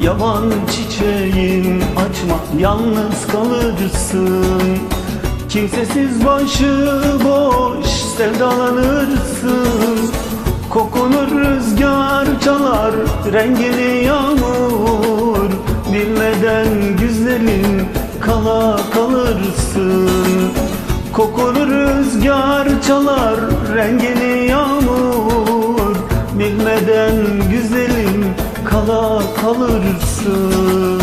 yaban çiçeğim açma. Yalnız kalırsın. Kimsesiz başı boş sevdalanırsın. Kokunu rüzgar çalar rengini yağmur. Bilmeden güzelim kala kalırsın. Kokunu rüzgar çalar rengini yağmur. Bilmeden kala kalırsın.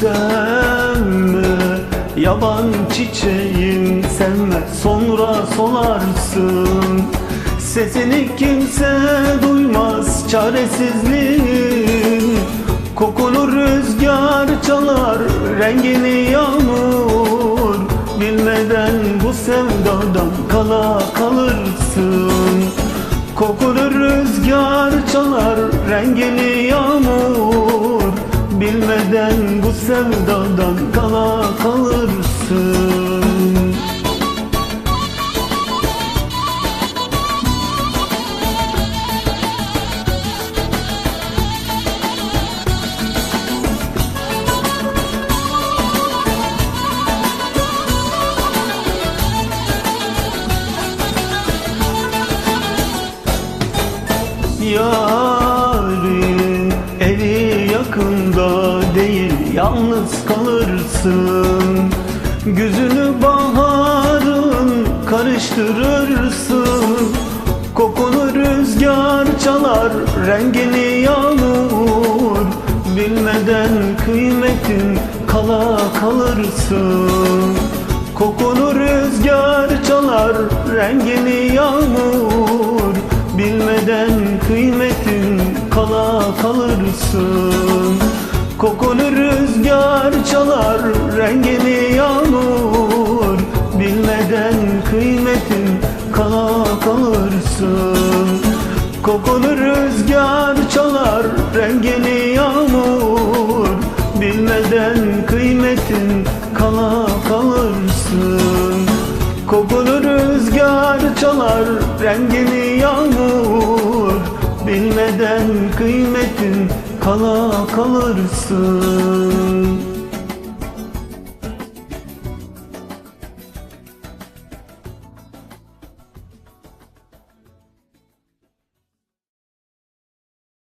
Sevme yaban çiçeğim sevme sonra solarsın. Sesini kimse duymaz çaresizliğin. Kokunu rüzgar çalar rengini yağmur. Bilmeden bu sevdadan kala kalırsın. Kokunu rüzgar çalar rengini yağmur. Bilmeden bu sevdadan kala Yarın evi yakında değil yalnız kalırsın. Güzünü baharın karıştırırsın. Kokunu rüzgar çalar rengini yağmur. Bilmeden kıymetin kala kalırsın. Kokunu rüzgar çalar rengini yağmur Bilmeden kıymetin kala kalırsın? Kokunu rüzgar çalar rengini yağmur. Bilmeden kıymetin kala kalırsın. Kokunu rüzgar çalar rengini yağmur. Bilmeden kıymetin kala kalırsın. Kokunu çalar rengini yağmur. Bilmeden kıymetin kala kalırsın